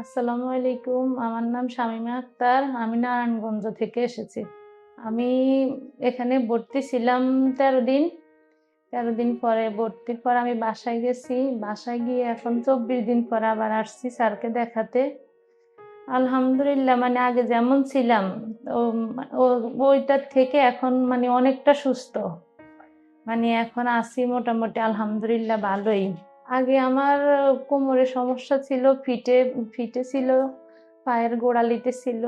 আসসালামু আলাইকুম। আমার নাম শামিমা আক্তার। আমি নারায়ণগঞ্জ থেকে এসেছি। আমি এখানে ভর্তি ছিলাম তেরো দিন। তেরো দিন পরে ভর্তির পর আমি বাসায় গেছি। বাসায় গিয়ে এখন চব্বিশ দিন পর আবার আসছি স্যারকে দেখাতে। আলহামদুলিল্লাহ মানে আগে যেমন ছিলাম ওইটার থেকে এখন মানে অনেকটা সুস্থ। মানে এখন আছি মোটামুটি, আলহামদুলিল্লাহ, ভালোই। আগে আমার কোমরে সমস্যা ছিল, ফিটে ফিটে ছিল, পায়ের গোড়ালিতে ছিল।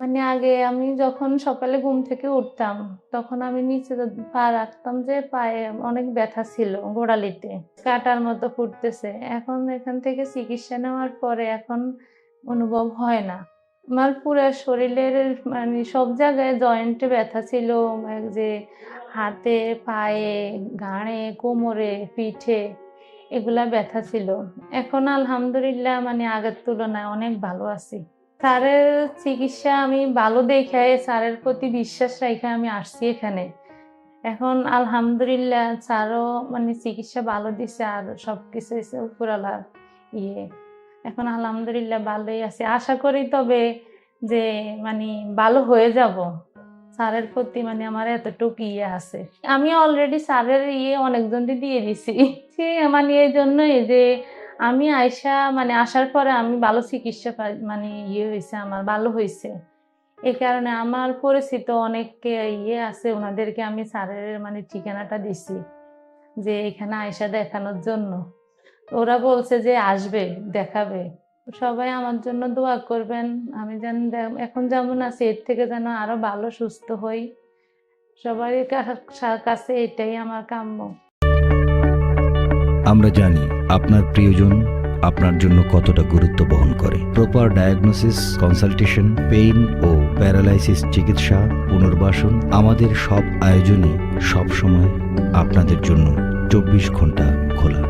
মানে আগে আমি যখন সকালে ঘুম থেকে উঠতাম, তখন আমি নিচে পা রাখতাম যে পায়ে অনেক ব্যথা ছিল গোড়ালিতে, কাটার মতো ফুটতেছে। এখন এখান থেকে চিকিৎসা নেওয়ার পরে এখন অনুভব হয় না। আমার পুরো শরীরের মানে সব জায়গায় জয়েন্টে ব্যথা ছিল, যে হাতে, পায়ে ঘাড়ে কোমরে, পিঠে এগুলা ব্যথা ছিল। এখন আলহামদুলিল্লাহ মানে আগের তুলনায় অনেক ভালো আছি। স্যারের চিকিৎসা আমি ভালো দেখে স্যারের প্রতি বিশ্বাস রেখে আমি আসছি এখানে। এখন আলহামদুলিল্লাহ স্যারও মানে চিকিৎসা ভালো দিছে আর সব কিছু উপরালার ইয়ে। এখন আলহামদুলিল্লাহ ভালোই আছে। আশা করি তবে যে মানে ভালো হয়ে যাব। স্যারের প্রতি মানে আমার এতটুকু ইয়ে আছে। আমি অলরেডি স্যারের ইয়ে অনেকজনকে দিয়ে দিছি। সে মানে এই জন্যই যে আমি আয়সা মানে আসার পরে আমি ভালো চিকিৎসা মানে ইয়ে হয়েছে আমার ভালো হয়েছে এই কারণে আমার পরিচিত অনেককে ইয়ে আছে, ওনাদেরকে আমি স্যারের মানে ঠিকানাটা দিছি যে এখানে আয়সা দেখানোর জন্য। ওরা বলছে যে আসবে, দেখাবে। সবাই আমার জন্য দোয়া করবেন। আমি যেন এখন যেমন আছি, এর থেকে যেন আরও ভালো, সুস্থ হই। সবার কাছে এটাই আমার কাম্য। আমরা জানি আপনার প্রিয়জন আপনার জন্য কতটা গুরুত্ব বহন করে। প্রপার ডায়াগনোসিস কনসালটেশন পেইন ও প্যারালাইসিস চিকিৎসা, পুনর্বাসন আমাদের সব আয়োজনই সবসময় আপনাদের জন্য চব্বিশ ঘণ্টা খোলা।